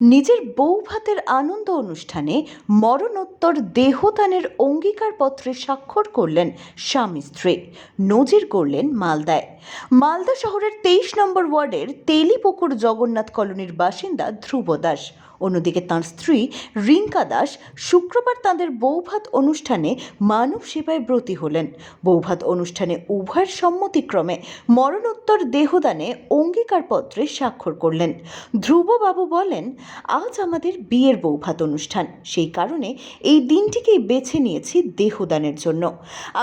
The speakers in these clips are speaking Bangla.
নিজের বউ ভাতের আনন্দ অনুষ্ঠানে মরণোত্তর দেহদানের অঙ্গীকারপত্রে স্বাক্ষর করলেন স্বামী স্ত্রী। নজির করলেন মালদায়। মালদা শহরের তেইশ নম্বর ওয়ার্ডের তেলিপুকুর জগন্নাথ কলোনির বাসিন্দা ধ্রুব দাস। অন্যদিকে তাঁর স্ত্রী রিঙ্কা দাস শুক্রবার তাঁদের বৌভাত অনুষ্ঠানে মানব সেবায় ব্রতী হলেন। বৌভাত অনুষ্ঠানে উভয়ের সম্মতিক্রমে মরণোত্তর দেহদানে অঙ্গীকারপত্রে স্বাক্ষর করলেন। ধ্রুববাবু বলেন আজ আমাদের বিয়ের বৌভাত অনুষ্ঠান। সেই কারণে এই দিনটিকেই বেছে নিয়েছি দেহদানের জন্য।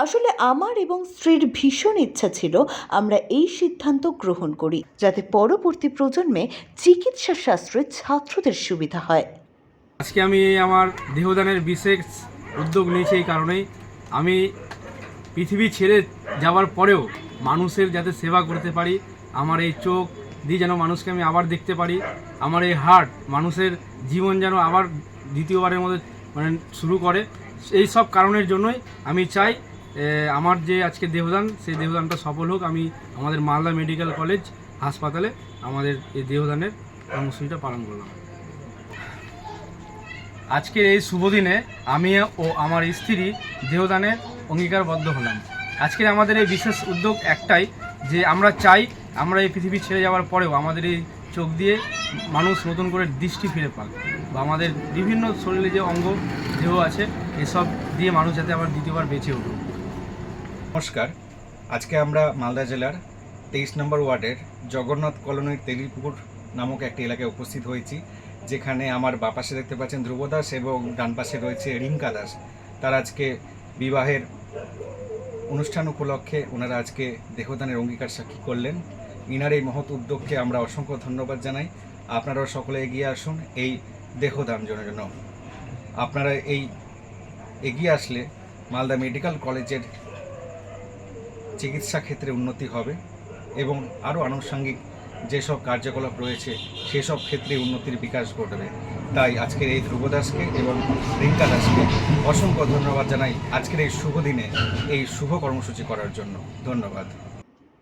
আসলে আমার এবং স্ত্রীর ভীষণ ইচ্ছা ছিল আমরা এই সিদ্ধান্ত গ্রহণ করি, যাতে পরবর্তী প্রজন্মে চিকিৎসা শাস্ত্রে ছাত্রদের সুবিধা হয়। আজকে আমি আমার দেহদানের বিশেষ উদ্যোগ নিয়েছি এই কারণেই। আমি পৃথিবী ছেড়ে যাওয়ার পরেও মানুষের যাতে সেবা করতে পারি, আমার এই চোখ দিয়ে যেন মানুষকে আমি আবার দেখতে পারি। আমার এই হার্ট মানুষের জীবন যেন আবার দ্বিতীয়বারের মধ্যে মানে শুরু করে। এই সব কারণের জন্যই আমি চাই আমার যে আজকে দেহদান, সেই দেহদানটা সফল হোক। আমি আমাদের মালদা মেডিকেল কলেজ হাসপাতালে আমাদের এই দেহদানের কর্মসূচিটা পালন করলাম। আজকের এই শুভ দিনে আমি ও আমার স্ত্রী দেহদানে অঙ্গীকারবদ্ধ হলাম। আজকের আমাদের এই বিশেষ উদ্যোগ একটাই যে আমরা চাই আমরা এই পৃথিবী ছেড়ে যাওয়ার পরেও আমাদের এই চোখ দিয়ে মানুষ নতুন করে দৃষ্টি ফিরে পাক বা আমাদের বিভিন্ন শরীরে যে অঙ্গ দেহ আছে, এসব দিয়ে মানুষ যাতে আবার দ্বিতীয়বার বেঁচে উঠুক। নমস্কার। আজকে আমরা মালদা জেলার তেইশ নম্বর ওয়ার্ডের জগন্নাথ কলোনির তেলিপুকুর নামক একটি এলাকায় উপস্থিত হয়েছি, যেখানে আমার বাপাশে দেখতে পাচ্ছেন ধ্রুব দাস এবং ডান পাশে রয়েছে রিঙ্কা দাস। তার আজকে বিবাহের অনুষ্ঠান উপলক্ষে ওনারা আজকে দেহদানের অঙ্গীকার সাক্ষী করলেন। ইনার এই মহৎ উদ্যোগকে আমরা অসংখ্য ধন্যবাদ জানাই। আপনারাও সকলে এগিয়ে আসুন, এই দেহদান জন্য। আপনারা এই এগিয়ে আসলে মালদা মেডিকেল কলেজের চিকিৎসা ক্ষেত্রে উন্নতি হবে এবং আরও আনুষঙ্গিক যেসব কার্যকলাপ রয়েছে, সেসব ক্ষেত্রে উন্নতির বিকাশ ঘটবে। তাই আজকের এই ধ্রুব দাসকে এবং রিঙ্কা দাসকে অসংখ্য ধন্যবাদ জানাই আজকের এই শুভ দিনে, এই শুভ কর্মসূচি করার জন্য। ধন্যবাদ।